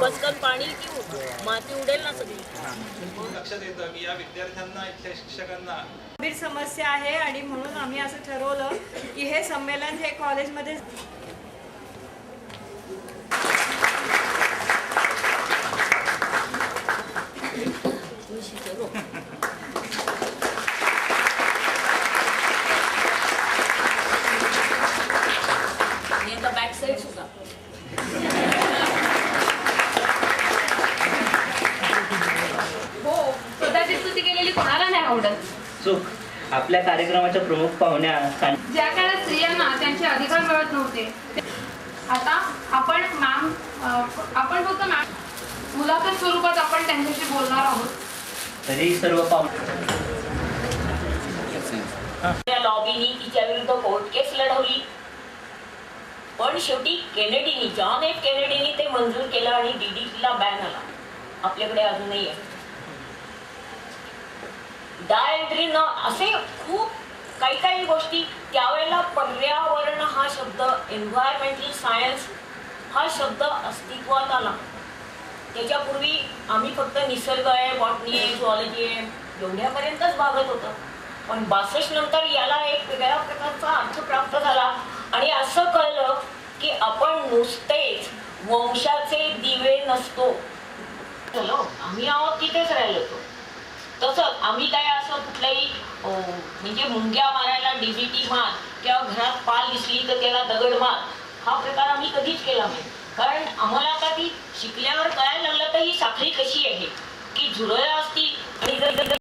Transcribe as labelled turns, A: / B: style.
A: पण पाणी की माती उडेल ना सगळी.
B: लक्षात येतं की या विद्यार्थ्यांना इथल्या शिक्षकांना
C: गंभीर समस्या आहे आणि म्हणून आम्ही असं ठरवलं की हे संमेलन हे कॉलेजमध्ये
D: आवडत.
E: चूक. आपल्या कार्यक्रमाच्या प्रमुख पाहुण्या
D: ज्या काळात स्त्रियांना त्यांचे अधिकार मिळत नव्हते आता आपण मॅम अं, आपण फक्त मॅम मुलाखत स्वरूपात आपण त्यांच्याशी बोलणार आहोत.
E: तरी सर्व पाहुणे
A: त्या लॉबीनी तिच्या विरुद्ध कोर्ट केस लढवली. पण शेवटी केनेडीनी जॉन एफ केनेडीनी ते मंजूर केलं आणि डीडीला बॅन आला. आपल्याकडे अजूनही आहे. डायड्रीन असे खूप काही काही गोष्टी त्यावेळेला पर्यावरण हा शब्द एन्व्हायरमेंटल सायन्स हा शब्द अस्तित्वात आला. त्याच्यापूर्वी आम्ही फक्त निसर्ग आहे बॉटनी आहे झुऑलॉजी आहे एवढ्यापर्यंतच भागत होतं. पण बासष्ट नंतर याला एक वेगळ्या प्रकारचा अर्थ प्राप्त झाला आणि असं कळलं की आपण नुसतेच वंशाचे दिवे नसतो. आम्ही आहोत तिथेच राहिलो होतो. तसंच आम्ही काय असं कुठल्याही अं, म्हणजे मुंग्या मारायला डीबीटी मार किंवा घरात पाल दिसली तर त्याला दगड मार हा प्रकार आम्ही कधीच केला नाही. कारण आम्हाला आता ती शिकल्यावर कळायला लागलं तर ही साखळी कशी आहे? की झुरळ असती आणि जर